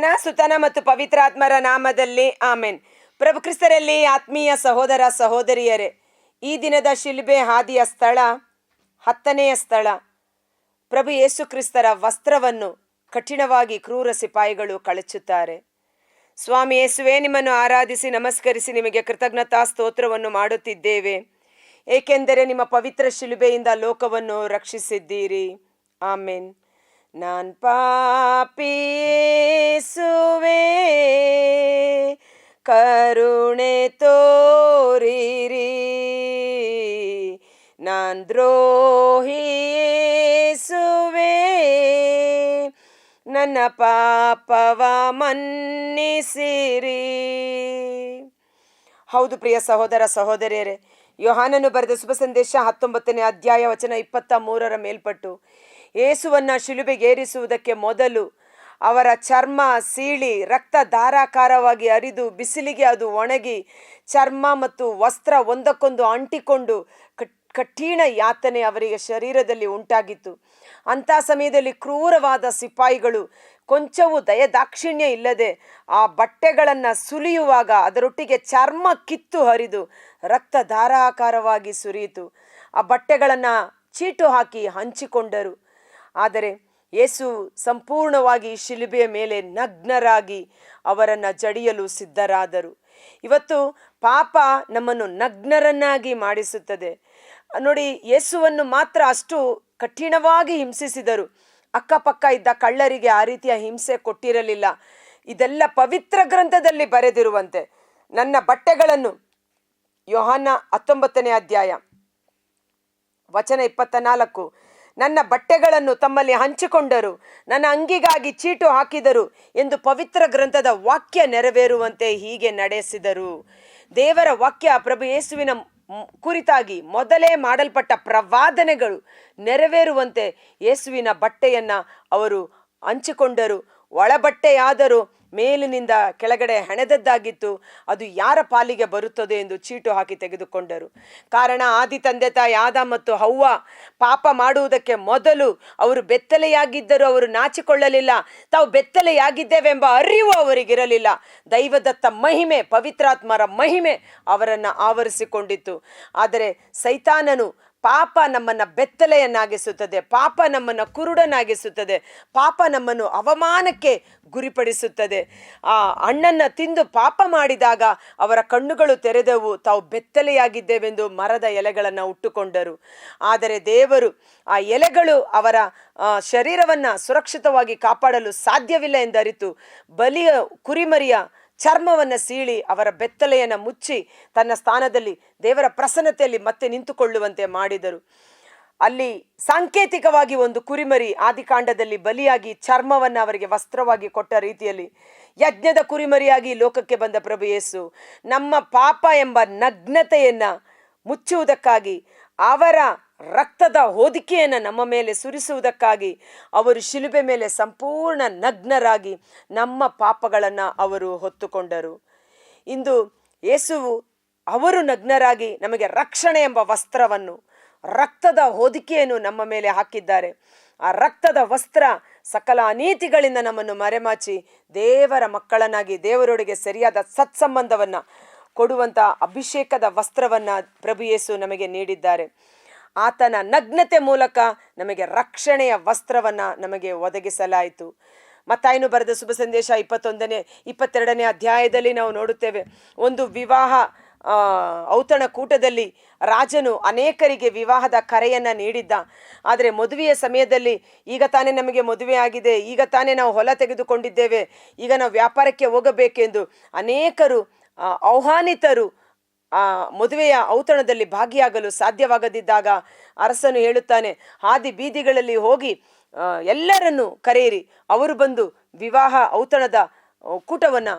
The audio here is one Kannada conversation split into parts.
ಪಿತನ ಸುತನ ಮತ್ತು ಪವಿತ್ರಾತ್ಮರ ನಾಮದಲ್ಲಿ ಆಮೆನ್. ಪ್ರಭು ಕ್ರಿಸ್ತರಲ್ಲಿ ಆತ್ಮೀಯ ಸಹೋದರ ಸಹೋದರಿಯರೇ, ಈ ದಿನದ ಶಿಲ್ಬೆ ಹಾದಿಯ ಸ್ಥಳ ಹತ್ತನೆಯ ಸ್ಥಳ. ಪ್ರಭು ಯೇಸು ಕ್ರಿಸ್ತರ ವಸ್ತ್ರವನ್ನು ಕಠಿಣವಾಗಿ ಕ್ರೂರ ಸಿಪಾಯಿಗಳು ಕಳಚುತ್ತಾರೆ. ಸ್ವಾಮಿ ಯೇಸುವೆ, ನಿಮ್ಮನ್ನು ಆರಾಧಿಸಿ, ನಮಸ್ಕರಿಸಿ, ನಿಮಗೆ ಕೃತಜ್ಞತಾ ಸ್ತೋತ್ರವನ್ನು ಮಾಡುತ್ತಿದ್ದೇವೆ. ಏಕೆಂದರೆ ನಿಮ್ಮ ಪವಿತ್ರ ಶಿಲುಬೆಯಿಂದ ಲೋಕವನ್ನು ರಕ್ಷಿಸಿದ್ದೀರಿ. ಆಮೇನ್. ನಾನ್ ಪಾಪಿಸುವೆ ಕರುಣೆ ತೋರಿರಿ ನಾನ್ ದ್ರೋಹಿಸುವೆ ನನ್ನ ಪಾಪವ ಮನ್ನಿಸಿರಿ ಹೌದು ಪ್ರಿಯ ಸಹೋದರ ಸಹೋದರಿಯರೇ, ಯೋಹಾನನು ಬರೆದ ಶುಭ ಸಂದೇಶ ಹತ್ತೊಂಬತ್ತನೇ ಅಧ್ಯಾಯ ವಚನ ಇಪ್ಪತ್ತ ಮೂರರ ಮೇಲ್ಪಟ್ಟು ಯೇಸುವನ್ನ ಶಿಲುಬೆಗೇರಿಸುವುದಕ್ಕೆ ಮೊದಲು ಅವರ ಚರ್ಮ, ಸೀಳಿ, ರಕ್ತ ಧಾರಾಕಾರವಾಗಿ ಹರಿದು ಬಿಸಿಲಿಗೆ ಅದು ಒಣಗಿ ಚರ್ಮ ಮತ್ತು ವಸ್ತ್ರ ಒಂದಕ್ಕೊಂದು ಅಂಟಿಕೊಂಡು ಕಠಿಣ ಯಾತನೆ ಅವರಿಗೆ ಶರೀರದಲ್ಲಿ ಉಂಟಾಗಿತ್ತು. ಅಂಥ ಸಮಯದಲ್ಲಿ ಕ್ರೂರವಾದ ಸಿಪಾಯಿಗಳು ಕೊಂಚವೂ ದಯದಾಕ್ಷಿಣ್ಯ ಇಲ್ಲದೆ ಆ ಬಟ್ಟೆಗಳನ್ನು ಸುಲಿಯುವಾಗ ಅದರೊಟ್ಟಿಗೆ ಚರ್ಮ ಕಿತ್ತು ಹರಿದು ರಕ್ತ ಧಾರಾಕಾರವಾಗಿ ಸುರಿಯಿತು. ಆ ಬಟ್ಟೆಗಳನ್ನು ಚೀಟು ಹಾಕಿ ಹಂಚಿಕೊಂಡರು. ಆದರೆ ಯೇಸು ಸಂಪೂರ್ಣವಾಗಿ ಶಿಲುಬೆಯ ಮೇಲೆ ನಗ್ನರಾಗಿ ಅವರನ್ನು ಜಡಿಯಲು ಸಿದ್ಧರಾದರು. ಇವತ್ತು ಪಾಪ ನಮ್ಮನ್ನು ನಗ್ನರನ್ನಾಗಿ ಮಾಡಿಸುತ್ತದೆ. ನೋಡಿ, ಯೇಸುವನ್ನು ಮಾತ್ರ ಅಷ್ಟು ಕಠಿಣವಾಗಿ ಹಿಂಸಿಸಿದರು. ಅಕ್ಕಪಕ್ಕ ಇದ್ದ ಕಳ್ಳರಿಗೆ ಆ ರೀತಿಯ ಹಿಂಸೆ ಕೊಟ್ಟಿರಲಿಲ್ಲ. ಇದೆಲ್ಲ ಪವಿತ್ರ ಗ್ರಂಥದಲ್ಲಿ ಬರೆದಿರುವಂತೆ. ನನ್ನ ಬಟ್ಟೆಗಳನ್ನು ಯೋಹಾನ ಹತ್ತೊಂಬತ್ತನೇ ಅಧ್ಯಾಯ, ವಚನ ಇಪ್ಪತ್ತ ನಾಲ್ಕು ನನ್ನ ಬಟ್ಟೆಗಳನ್ನು ತಮ್ಮಲ್ಲಿ ಹಂಚಿಕೊಂಡರು. ನನ್ನ ಅಂಗಿಗಾಗಿ ಚೀಟು ಹಾಕಿದರು ಎಂದು ಪವಿತ್ರ ಗ್ರಂಥದ ವಾಕ್ಯ ನೆರವೇರುವಂತೆ ಹೀಗೆ ನಡೆಸಿದರು. ದೇವರ ವಾಕ್ಯ ಪ್ರಭು ಯೇಸುವಿನ ಕುರಿತಾಗಿ ಮೊದಲೇ ಮಾಡಲ್ಪಟ್ಟ ಪ್ರವಾದನೆಗಳು ನೆರವೇರುವಂತೆ ಯೇಸುವಿನ ಬಟ್ಟೆಯನ್ನು ಅವರು ಹಂಚಿಕೊಂಡರು. ಒಳಬಟ್ಟೆಯಾದರೂ ಮೇಲಿನಿಂದ ಕೆಳಗಡೆ ಹೆಣೆದದ್ದಾಗಿತ್ತು. ಅದು ಯಾರ ಪಾಲಿಗೆ ಬರುತ್ತದೆ ಎಂದು ಚೀಟು ಹಾಕಿ ತೆಗೆದುಕೊಂಡರು. ಕಾರಣ ಆದಿ ತಂದೆ ತಾಯಿ ಆದ ಮತ್ತು ಹವ್ವ ಪಾಪ ಮಾಡುವುದಕ್ಕೆ ಮೊದಲು ಅವರು ಬೆತ್ತಲೆಯಾಗಿದ್ದರು ಅವರು ನಾಚಿಕೊಳ್ಳಲಿಲ್ಲ. ತಾವು ಬೆತ್ತಲೆಯಾಗಿದ್ದೇವೆಂಬ ಅರಿವು ಅವರಿಗಿರಲಿಲ್ಲ. ದೈವದತ್ತ ಮಹಿಮೆ, ಪವಿತ್ರಾತ್ಮರ ಮಹಿಮೆ ಅವರನ್ನು ಆವರಿಸಿಕೊಂಡಿತ್ತು. ಆದರೆ ಸೈತಾನನು ಪಾಪ ನಮ್ಮನ್ನು ಬೆತ್ತಲೆಯನ್ನಾಗಿಸುತ್ತದೆ, ಪಾಪ ನಮ್ಮನ್ನು ಕುರುಡನಾಗಿಸುತ್ತದೆ, ಪಾಪ ನಮ್ಮನ್ನು ಅವಮಾನಕ್ಕೆ ಗುರಿಪಡಿಸುತ್ತದೆ. ಆ ಹಣ್ಣನ್ನು ತಿಂದು ಪಾಪ ಮಾಡಿದಾಗ ಅವರ ಕಣ್ಣುಗಳು ತೆರೆದವು, ತಾವು ಬೆತ್ತಲೆಯಾಗಿದ್ದೇವೆಂದು ಮರದ ಎಲೆಗಳನ್ನು ಉಟ್ಟುಕೊಂಡರು. ಆದರೆ ದೇವರು ಆ ಎಲೆಗಳು ಅವರ ಶರೀರವನ್ನು ಶರೀರವನ್ನ ಸುರಕ್ಷಿತವಾಗಿ ಕಾಪಾಡಲು ಸಾಧ್ಯವಿಲ್ಲ ಎಂದರಿತು. ಬಲಿಯ ಕುರಿಮರಿಯ ಚರ್ಮವನ್ನು ಸೀಳಿ ಅವರ ಬೆತ್ತಲೆಯನ್ನು ಮುಚ್ಚಿ ತನ್ನ ಸ್ಥಾನದಲ್ಲಿ ದೇವರ ಪ್ರಸನ್ನತೆಯಲ್ಲಿ ಮತ್ತೆ ನಿಂತುಕೊಳ್ಳುವಂತೆ ಮಾಡಿದರು. ಅಲ್ಲಿ ಸಾಂಕೇತಿಕವಾಗಿ ಒಂದು ಕುರಿಮರಿ ಆದಿಕಾಂಡದಲ್ಲಿ ಬಲಿಯಾಗಿ ಚರ್ಮವನ್ನು ಅವರಿಗೆ ವಸ್ತ್ರವಾಗಿ ಕೊಟ್ಟ ರೀತಿಯಲ್ಲಿ ಯಜ್ಞದ ಕುರಿಮರಿಯಾಗಿ ಲೋಕಕ್ಕೆ ಬಂದ ಪ್ರಭು ಯೇಸು, ನಮ್ಮ ಪಾಪ ಎಂಬ ನಗ್ನತೆಯನ್ನು ಮುಚ್ಚುವುದಕ್ಕಾಗಿ ಅವರ ರಕ್ತದ ಹೊದಿಕೆಯನ್ನು ನಮ್ಮ ಮೇಲೆ ಸುರಿಸುವುದಕ್ಕಾಗಿ ಅವರು ಶಿಲುಬೆ ಮೇಲೆ ಸಂಪೂರ್ಣ ನಗ್ನರಾಗಿ ನಮ್ಮ ಪಾಪಗಳನ್ನು ಅವರು ಹೊತ್ತುಕೊಂಡರು. ಇಂದು ಯೇಸುವು ಅವರು ನಗ್ನರಾಗಿ ನಮಗೆ ರಕ್ಷಣೆ ಎಂಬ ವಸ್ತ್ರವನ್ನು, ರಕ್ತದ ಹೊದಿಕೆಯನ್ನು ನಮ್ಮ ಮೇಲೆ ಹಾಕಿದ್ದಾರೆ. ಆ ರಕ್ತದ ವಸ್ತ್ರ ಸಕಲ ಅನೀತಿಗಳಿಂದ ನಮ್ಮನ್ನು ಮರೆಮಾಚಿ ದೇವರ ಮಕ್ಕಳನ್ನಾಗಿ ದೇವರೊಳಗೆ ಸರಿಯಾದ ಸತ್ಸಂಬಂಧವನ್ನು ಕೊಡುವಂಥ ಅಭಿಷೇಕದ ವಸ್ತ್ರವನ್ನು ಪ್ರಭು ಯೇಸು ನಮಗೆ ನೀಡಿದ್ದಾರೆ. ಆತನ ನಗ್ನತೆ ಮೂಲಕ ನಮಗೆ ರಕ್ಷಣೆಯ ವಸ್ತ್ರವನ್ನ ನಮಗೆ ಒದಗಿಸಲಾಯಿತು. ಮತ್ತಾಯನು ಬರೆದ ಶುಭ ಸಂದೇಶ ಇಪ್ಪತ್ತೊಂದನೇ, ಇಪ್ಪತ್ತೆರಡನೇ ಅಧ್ಯಾಯದಲ್ಲಿ ನಾವು ನೋಡುತ್ತೇವೆ, ಒಂದು ವಿವಾಹ ಔತಣ ಕೂಟದಲ್ಲಿ ರಾಜನು ಅನೇಕರಿಗೆ ವಿವಾಹದ ಕರೆಯನ್ನ ನೀಡಿದ್ದ. ಆದರೆ ಮದುವೆಯ ಸಮಯದಲ್ಲಿ ಈಗ ತಾನೇ ನಮಗೆ ಮದುವೆ ಆಗಿದೆ, ಈಗ ತಾನೇ ನಾವು ಹೊಲ ತೆಗೆದುಕೊಂಡಿದ್ದೇವೆ, ಈಗ ನಾವು ವ್ಯಾಪಾರಕ್ಕೆ ಹೋಗಬೇಕೆಂದು ಅನೇಕರು ಆಹ್ವಾನಿತರು ಆ ಮದುವೆಯ ಔತಣದಲ್ಲಿ ಭಾಗಿಯಾಗಲು ಸಾಧ್ಯವಾಗದಿದ್ದಾಗ ಅರಸನು ಹೇಳುತ್ತಾನೆ, ಹಾದಿ ಬೀದಿಗಳಲ್ಲಿ ಹೋಗಿ ಎಲ್ಲರನ್ನು ಕರೆಯಿರಿ. ಅವರು ಬಂದು ವಿವಾಹ ಔತಣದ ಕೂಟವನ್ನ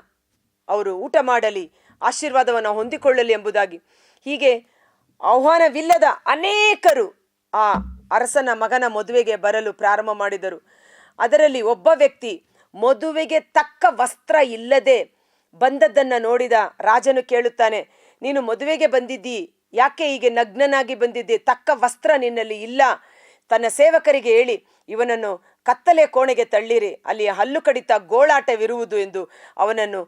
ಅವರು ಊಟ ಮಾಡಲಿ, ಆಶೀರ್ವಾದವನ್ನು ಹೊಂದಿಕೊಳ್ಳಲಿ ಎಂಬುದಾಗಿ. ಹೀಗೆ ಆಹ್ವಾನವಿಲ್ಲದ ಅನೇಕರು ಆ ಅರಸನ ಮಗನ ಮದುವೆಗೆ ಬರಲು ಪ್ರಾರಂಭ ಮಾಡಿದರು. ಅದರಲ್ಲಿ ಒಬ್ಬ ವ್ಯಕ್ತಿ ಮದುವೆಗೆ ತಕ್ಕ ವಸ್ತ್ರ ಇಲ್ಲದೆ ಬಂದದ್ದನ್ನು ನೋಡಿದ ರಾಜನು ಕೇಳುತ್ತಾನೆ ನೀನು ಮದುವೆಗೆ ಬಂದಿದ್ದಿ, ಯಾಕೆ ಹೀಗೆ ನಗ್ನನಾಗಿ ಬಂದಿದ್ದಿ? ತಕ್ಕ ವಸ್ತ್ರ ನಿನ್ನಲ್ಲಿ ಇಲ್ಲ. ತನ್ನ ಸೇವಕರಿಗೆ ಹೇಳಿ, ಇವನನ್ನು ಕತ್ತಲೆ ಕೋಣೆಗೆ ತಳ್ಳಿರಿ, ಅಲ್ಲಿ ಹಲ್ಲು ಕಡಿತ ಗೋಳಾಟವಿರುವುದು ಎಂದು ಅವನನ್ನು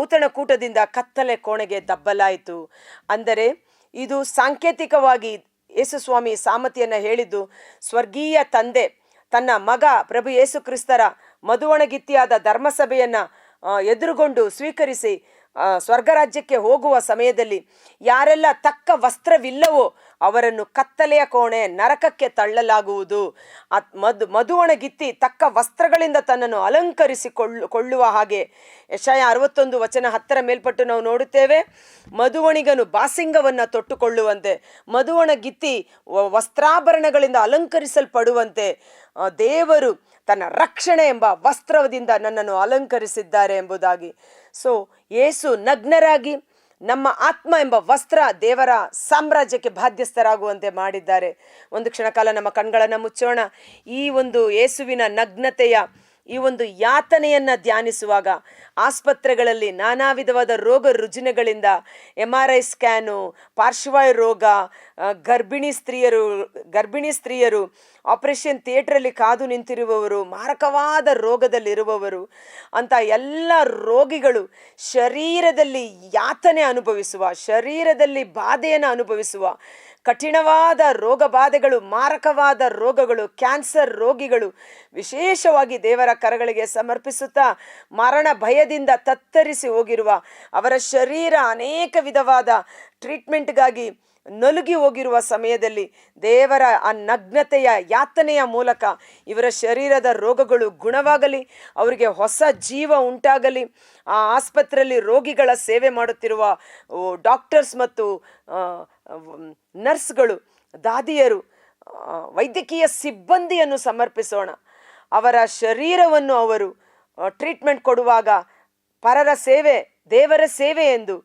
ಔತಣಕೂಟದಿಂದ ಕತ್ತಲೆ ಕೋಣೆಗೆ ದಬ್ಬಲಾಯಿತು ಅಂದರೆ, ಇದು ಸಾಂಕೇತಿಕವಾಗಿ ಯೇಸುಸ್ವಾಮಿ ಸಾಮತಿಯನ್ನು ಹೇಳಿದ್ದು, ಸ್ವರ್ಗೀಯ ತಂದೆ, ತನ್ನ ಮಗ ಪ್ರಭು ಯೇಸು ಕ್ರಿಸ್ತರ ಮಧುವಣಗಿತ್ತಿಯಾದ ಧರ್ಮಸಭೆಯನ್ನು ಎದುರುಗೊಂಡು ಸ್ವೀಕರಿಸಿ ಸ್ವರ್ಗರಾಜ್ಯಕ್ಕೆ ಹೋಗುವ ಸಮಯದಲ್ಲಿ ಯಾರೆಲ್ಲ ತಕ್ಕ ವಸ್ತ್ರವಿಲ್ಲವೋ ಅವರನ್ನು ಕತ್ತಲೆಯ ಕೋಣೆ, ನರಕಕ್ಕೆ ತಳ್ಳಲಾಗುವುದು. ಅತ್ ಮದು ಮಧುವಣಗಿತ್ತಿ ತಕ್ಕ ವಸ್ತ್ರಗಳಿಂದ ತನ್ನನ್ನು ಅಲಂಕರಿಸಿಕೊಳ್ಳು ಕೊಳ್ಳುವ ಹಾಗೆ ಯಶಯ ಅರವತ್ತೊಂದು ವಚನ ಹತ್ತರ ಮೇಲ್ಪಟ್ಟು ನಾವು ನೋಡುತ್ತೇವೆ. ಮಧುವಣಿಗನು ಬಾಸಿಂಗವನ್ನು ತೊಟ್ಟುಕೊಳ್ಳುವಂತೆ, ಮಧುವಣಗಿತ್ತಿ ವಸ್ತ್ರಾಭರಣಗಳಿಂದ ಅಲಂಕರಿಸಲ್ಪಡುವಂತೆ ದೇವರು ತನ್ನ ರಕ್ಷಣೆ ಎಂಬ ವಸ್ತ್ರದಿಂದ ನನ್ನನ್ನು ಅಲಂಕರಿಸಿದ್ದಾರೆ ಎಂಬುದಾಗಿ ಸೊ ಏಸು ನಗ್ನರಾಗಿ ನಮ್ಮ ಆತ್ಮ ಎಂಬ ವಸ್ತ್ರ ದೇವರ ಸಾಮ್ರಾಜ್ಯಕ್ಕೆ ಬಾಧ್ಯಸ್ಥರಾಗುವಂತೆ ಮಾಡಿದ್ದಾರೆ. ಒಂದು ಕ್ಷಣಕಾಲ ನಮ್ಮ ಕಣ್ಗಳನ್ನು ಮುಚ್ಚೋಣ. ಈ ಒಂದು ಯೇಸುವಿನ ನಗ್ನತೆಯ ಈ ಒಂದು ಯಾತನೆಯನ್ನು ಧ್ಯಾನಿಸುವಾಗ ಆಸ್ಪತ್ರೆಗಳಲ್ಲಿ ನಾನಾ ವಿಧವಾದ ರೋಗ ರುಜಿನಗಳಿಂದ ಎಂ ಆರ್ ಐ ಸ್ಕ್ಯಾನು ಪಾರ್ಶ್ವಾಯು ರೋಗ ಗರ್ಭಿಣಿ ಸ್ತ್ರೀಯರು ಗರ್ಭಿಣಿ ಸ್ತ್ರೀಯರು ಆಪರೇಷನ್ ಥಿಯೇಟ್ರಲ್ಲಿ ಕಾದು ನಿಂತಿರುವವರು, ಮಾರಕವಾದ ರೋಗದಲ್ಲಿರುವವರು ಅಂತ ಎಲ್ಲ ರೋಗಿಗಳು ಶರೀರದಲ್ಲಿ ಯಾತನೆ ಅನುಭವಿಸುವ, ಶರೀರದಲ್ಲಿ ಬಾಧೆಯನ್ನು ಅನುಭವಿಸುವ ಕಠಿಣವಾದ ರೋಗ ಬಾಧೆಗಳು, ಮಾರಕವಾದ ರೋಗಗಳು, ಕ್ಯಾನ್ಸರ್ ರೋಗಿಗಳು ವಿಶೇಷವಾಗಿ ದೇವರ ಕರಗಳಿಗೆ ಸಮರ್ಪಿಸುತ್ತಾ ಮರಣ ಭಯದಿಂದ ತತ್ತರಿಸಿ ಹೋಗಿರುವ ಅವರ ಶರೀರ ಅನೇಕ ವಿಧವಾದ ಟ್ರೀಟ್ಮೆಂಟ್ಗಾಗಿ ನಲುಗಿ ಹೋಗಿರುವ ಸಮಯದಲ್ಲಿ ದೇವರ ಆ ನಗ್ನತೆಯ ಯಾತನೆಯ ಮೂಲಕ ಇವರ ಶರೀರದ ರೋಗಗಳು ಗುಣವಾಗಲಿ, ಅವರಿಗೆ ಹೊಸ ಜೀವ ಉಂಟಾಗಲಿ, ಆ ಆಸ್ಪತ್ರೆಯಲ್ಲಿ ರೋಗಿಗಳ ಸೇವೆ ಮಾಡುತ್ತಿರುವ ಡಾಕ್ಟರ್ಸ್ ಮತ್ತು ನರ್ಸ್ಗಳು, ದಾದಿಯರು ವೈದ್ಯಕೀಯ ಸಿಬ್ಬಂದಿಯನ್ನು ಸಮರ್ಪಿಸೋಣ. ಅವರ ಶರೀರವನ್ನು ಅವರು ಟ್ರೀಟ್ಮೆಂಟ್ ಕೊಡುವಾಗ ಪರರ ಸೇವೆ, ದೇವರ ಸೇವೆ ಎಂದು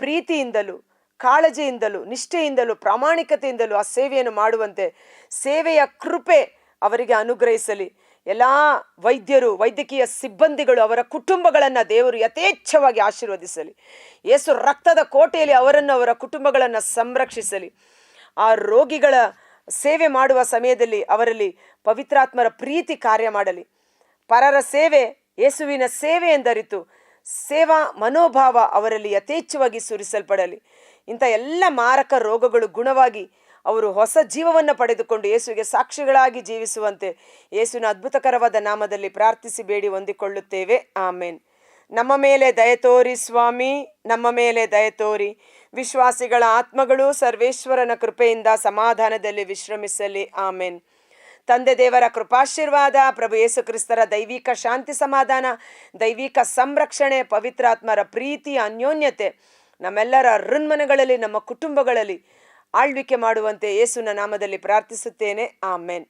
ಪ್ರೀತಿಯಿಂದಲೂ ಕಾಳಜಿಯಿಂದಲೂ, ನಿಷ್ಠೆಯಿಂದಲೂ, ಪ್ರಾಮಾಣಿಕತೆಯಿಂದಲೂ ಆ ಸೇವೆಯನ್ನು ಮಾಡುವಂತೆ ಸೇವೆಯ ಕೃಪೆ ಅವರಿಗೆ ಅನುಗ್ರಹಿಸಲಿ. ಎಲ್ಲ ವೈದ್ಯರು, ವೈದ್ಯಕೀಯ ಸಿಬ್ಬಂದಿಗಳು ಅವರ ಕುಟುಂಬಗಳನ್ನು ದೇವರು ಯಥೇಚ್ಛವಾಗಿ ಆಶೀರ್ವದಿಸಲಿ. ಏಸು ರಕ್ತದ ಕೋಟೆಯಲ್ಲಿ ಅವರನ್ನು ಅವರ ಕುಟುಂಬಗಳನ್ನು ಸಂರಕ್ಷಿಸಲಿ. ಆ ರೋಗಿಗಳ ಸೇವೆ ಮಾಡುವ ಸಮಯದಲ್ಲಿ ಅವರಲ್ಲಿ ಪವಿತ್ರಾತ್ಮರ ಪ್ರೀತಿ ಕಾರ್ಯ ಮಾಡಲಿ. ಪರರ ಸೇವೆ ಯೇಸುವಿನ ಸೇವೆ ಎಂದರಿತು. ಸೇವಾ ಮನೋಭಾವ ಅವರಲ್ಲಿ ಯಥೇಚ್ಛವಾಗಿ ಸುರಿಸಲ್ಪಡಲಿ. ಇಂಥ ಎಲ್ಲ ಮಾರಕ ರೋಗಗಳು ಗುಣವಾಗಿ ಅವರು ಹೊಸ ಜೀವವನ್ನು ಪಡೆದುಕೊಂಡು ಯೇಸುವಿಗೆ ಸಾಕ್ಷಿಗಳಾಗಿ ಜೀವಿಸುವಂತೆ ಯೇಸುವಿನ ಅದ್ಭುತಕರವಾದ ನಾಮದಲ್ಲಿ ಪ್ರಾರ್ಥಿಸಿ ಬೇಡಿ ಹೊಂದಿಕೊಳ್ಳುತ್ತೇವೆ. ಆಮೇನ್. ನಮ್ಮ ಮೇಲೆ ದಯ ತೋರಿ ಸ್ವಾಮಿ, ನಮ್ಮ ಮೇಲೆ ದಯ ತೋರಿ. ವಿಶ್ವಾಸಿಗಳ ಆತ್ಮಗಳು ಸರ್ವೇಶ್ವರನ ಕೃಪೆಯಿಂದ ಸಮಾಧಾನದಲ್ಲಿ ವಿಶ್ರಮಿಸಲಿ. ಆಮೇನ್. ತಂದೆ ದೇವರ ಕೃಪಾಶೀರ್ವಾದ, ಪ್ರಭು ಯೇಸು ಕ್ರಿಸ್ತರ ದೈವಿಕ ಶಾಂತಿ ಸಮಾಧಾನ, ದೈವಿಕ ಸಂರಕ್ಷಣೆ, ಪವಿತ್ರಾತ್ಮರ ಪ್ರೀತಿ, ಅನ್ಯೋನ್ಯತೆ ನಮ್ಮೆಲ್ಲರ ಋಣ್ಮನಗಳಲ್ಲಿ ನಮ್ಮ ಕುಟುಂಬಗಳಲ್ಲಿ ಆಳ್ವಿಕೆ ಮಾಡುವಂತೆ ಯೇಸುನ ನಾಮದಲ್ಲಿ ಪ್ರಾರ್ಥಿಸುತ್ತೇನೆ. ಆಮೇನ್.